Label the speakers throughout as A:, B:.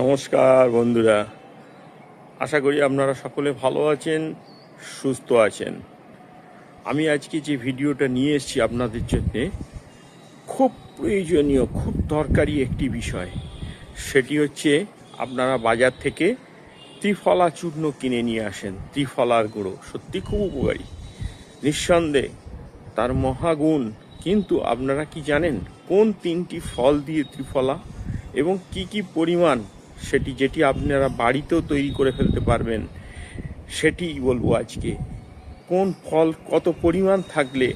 A: নমস্কার বন্ধুরা। আশা করি আপনারা সকলে ভালো আছেন, সুস্থ আছেন। আমি আজকে যে ভিডিওটা নিয়ে এসেছি আপনাদের জন্য, খুব প্রয়োজনীয়, খুব দরকারি একটি বিষয়। সেটি হচ্ছে, আপনারা বাজার থেকে ত্রিফলা চূর্ণ কিনে নিয়ে আসেন, ত্রিফলার গুঁড়ো। সত্যি খুব উপকারী। নিঃসন্দেহে, তার মহাগুণ। কিন্তু আপনারা কি জানেন, কোন তিনটি ফল দিয়ে ত্রিফলা এবং কি কি পরিমাণ সেটি যেটি আপনারা বাড়িতেও তৈরি করে ফেলতে পারবেন সেটি বলব আজকে। কোন ফল কত পরিমাণ থাকলে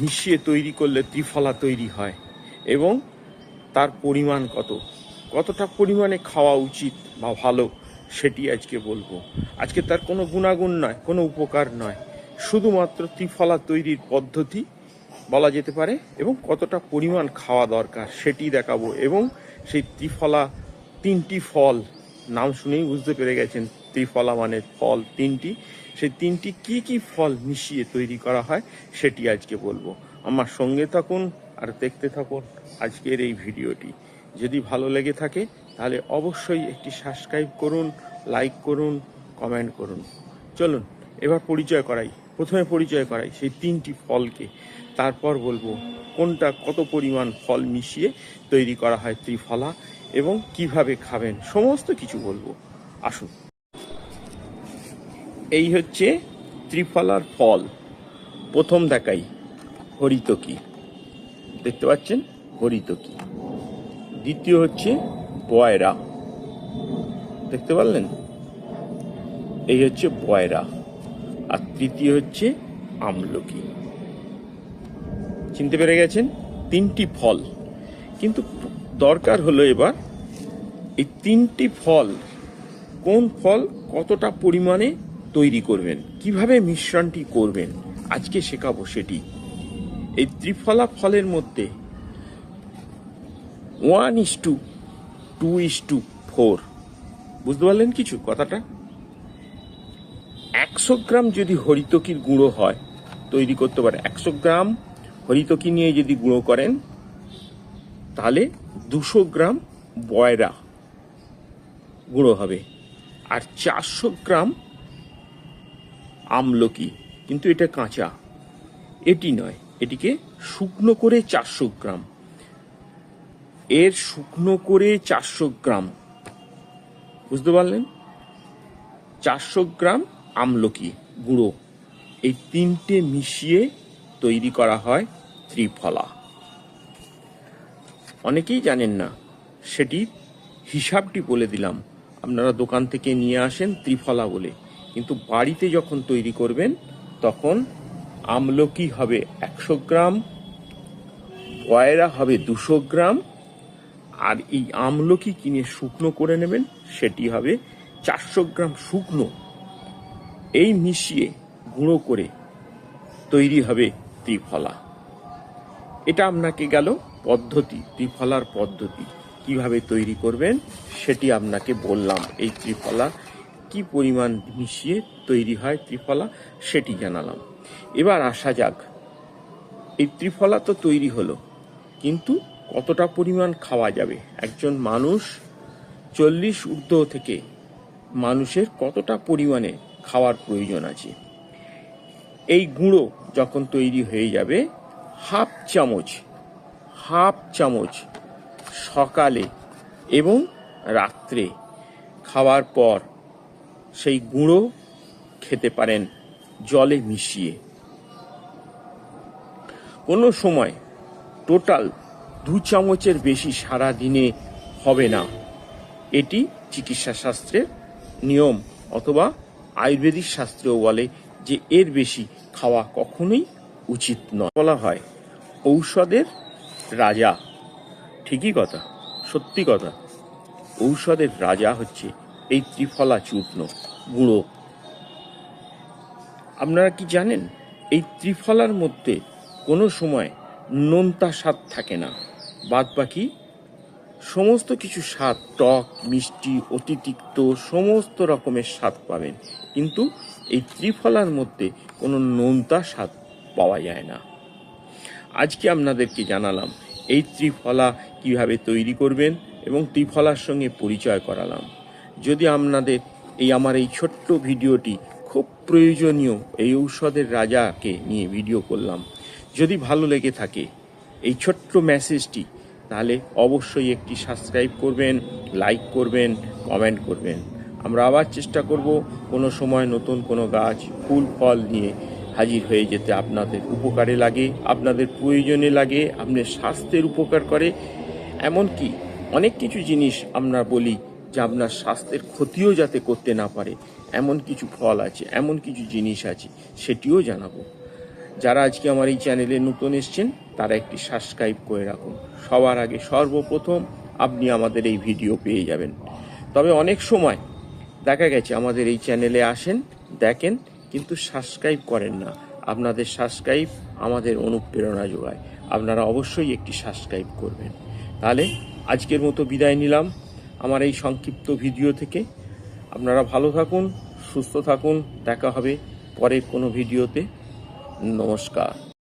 A: মিশিয়ে তৈরি করলে ত্রিফলা তৈরি হয় এবং তার পরিমাণ কত? কতটা পরিমাণে খাওয়া উচিত বা ভালো সেটি আজকে বলব। আজকে তার কোনো গুণাগুণ নয়, কোনো উপকার নয়। শুধুমাত্র ত্রিফলা তৈরির পদ্ধতি বলা যেতে পারে এবং কতটা পরিমাণ খাওয়া দরকার সেটি দেখাবো এবং সেই ত্রিফলা তিনটি ফল। নাম শুনেই বুঝতে পেরে গেছেন, ত্রিফলা মানে ফল তিনটি। সেই তিনটি কি কি ফল মিশিয়ে তৈরি করা হয় সেটি আজকে বলব। আমার সঙ্গে থাকুন আর দেখতে থাকুন আজকের এই ভিডিওটি। যদি ভালো লেগে থাকে, তাহলে অবশ্যই একটি সাবস্ক্রাইব করুন, লাইক করুন, কমেন্ট করুন। চলুন, এবার পরিচয় করাই। প্রথমে পরিচয় করাই সেই তিনটি ফলকে। তারপর বলব, কোনটা কত পরিমাণ ফল মিশিয়ে তৈরি করা হয় ত্রিফলা? এবং কীভাবে খাবেন, সমস্ত কিছু বলব। আসুন। এই হচ্ছে ত্রিফলার ফল। প্রথম দেখাই, হরিতকি। দেখতে পাচ্ছেন? হরিতকি। দ্বিতীয় হচ্ছে বয়রা। দেখতে পারলেন? এই হচ্ছে বয়রা। আর তৃতীয় হচ্ছে আমলকি। চিনতে পেরে গেছেন? তিনটি ফল। কিন্তু দরকার হলো এবার এই তিনটি ফল, কোন ফল কতটা পরিমাণে তৈরি করবেন, কীভাবে মিশ্রণটি করবেন, আজকে শেখাবো সেটি। এই ত্রিফলা ফলের মধ্যে one is two two is two four বুঝতে পারলেন কিছু কথাটা? একশো গ্রাম যদি হরিতকির গুঁড়ো হয়, তৈরি করতে পারে একশো গ্রাম হরিতকি নিয়ে যদি গুঁড়ো করেন তাহলে দুশো গ্রাম বয়রা গুঁড়ো হবে। আর চারশো গ্রাম আমলকি, কিন্তু এটা কাঁচা। এটি নয়, এটিকে শুকনো করে চারশো গ্রাম। এর শুকনো করে চারশো গ্রাম, বুঝতে পারলেন? চারশো গ্রাম আমলকি গুঁড়ো, এই তিনটে মিশিয়ে তৈরি করা হয় ত্রিফলা। অনেকেই জানেন না। সেটি হিসাবটি বলে দিলাম। আপনারা দোকান থেকে নিয়ে আসেন ত্রিফলা বলে। কিন্তু বাড়িতে যখন তৈরি করবেন, তখন আমলকি হবে একশো গ্রাম, বয়রা হবে দুশো গ্রাম, আর এই আমলকি কিনে শুকনো করে নেবেন, সেটি হবে চারশো গ্রাম শুকনো। এই মিশিয়ে গুঁড়ো করে তৈরি হবে ত্রিফলা। এটা আপনাকে গেল পদ্ধতি, ত্রিফলার পদ্ধতি কীভাবে তৈরি করবেন সেটি আপনাকে বললাম। এই ত্রিফলা কি পরিমাণ মিশিয়ে তৈরি হয় ত্রিফলা সেটি জানালাম। এবার আসা যাক। এই ত্রিফলা তো তৈরি হলো, কিন্তু কতটা পরিমাণ খাওয়া যাবে? একজন মানুষ চল্লিশ ঊর্ধ্ব থেকে মানুষের কতটা পরিমাণে খাওয়ার প্রয়োজন আছে? এই গুঁড়ো যখন তৈরি হয়ে যাবে, হাফ চামচ হাফ চামচ সকালে এবং রাত্রে খাওয়ার পর সেই গুঁড়ো খেতে পারেন জলে মিশিয়ে। কোনো সময় টোটাল দু চামচের বেশি সারা দিনে হবে না। এটি চিকিৎসা শাস্ত্রের নিয়ম অথবা আয়ুর্বেদিক শাস্ত্রেও বলে যে এর বেশি খাওয়া কখনোই উচিত নয়। বলা হয় ঔষধের রাজা। ঠিকই কথা, সত্যি কথা। ঔষধের রাজা হচ্ছে এই ত্রিফলা চূর্ণ, গুঁড়ো। আপনারা কি জানেন, এই ত্রিফলার মধ্যে কোনো সময় নোনতা স্বাদ থাকে না। বাদ বাকি সমস্ত কিছু স্বাদ, টক, মিষ্টি অতিতিক্ত সমস্ত রকমের স্বাদ পাবেন। কিন্তু এই ত্রিফলার মধ্যে কোনো নোনতা স্বাদ পাওয়া যায় না। আজকে আপনাদেরকে জানালাম, এই ত্রিফলা কীভাবে তৈরি করবেন এবং ত্রিফলার সঙ্গে পরিচয় করালাম। যদি আপনাদের এই আমার এই ছোট্ট ভিডিওটি খুব প্রয়োজনীয়, এই ঔষধের রাজাকে নিয়ে ভিডিও করলাম, যদি ভালো লেগে থাকে এই ছোট্ট মেসেজটি, তাহলে অবশ্যই একটি সাবস্ক্রাইব করবেন, লাইক করবেন, কমেন্ট করবেন। আমরা আবার চেষ্টা করব কোনো সময় নতুন কোনো গাছ, ফুল, ফল নিয়ে হাজির হয়ে যেতে আপনাদের উপকারে লাগে, আপনাদের প্রয়োজনে লাগে আপনার স্বাস্থ্যের উপকার করে। এমনকি অনেক কিছু জিনিস আমরা বলি যে আপনার স্বাস্থ্যের ক্ষতিও যাতে করতে না পারে। এমন কিছু ফল আছে, এমন কিছু জিনিস আছে, সেটিও জানাব। যারা আজকে আমার এই চ্যানেলে নতুন এসছেন, তারা একটি সাবস্ক্রাইব করে রাখুন। সবার আগে সর্বপ্রথম আপনি আমাদের এই ভিডিও পেয়ে যাবেন। তবে অনেক সময় দেখা গেছে, আমাদের এই চ্যানেলে আসেন, দেখেন কিন্তু সাবস্ক্রাইব করেন না। আপনাদের সাবস্ক্রাইব আমাদের অনুপ্রেরণা যোগায়। আপনারা অবশ্যই একটি সাবস্ক্রাইব করবেন। তাহলে আজকের মতো বিদায় নিলাম। আমার এই সংক্ষিপ্ত ভিডিও থেকে আপনারা ভালো থাকুন, সুস্থ থাকুন। দেখা হবে পরের কোনো ভিডিওতে। নমস্কার।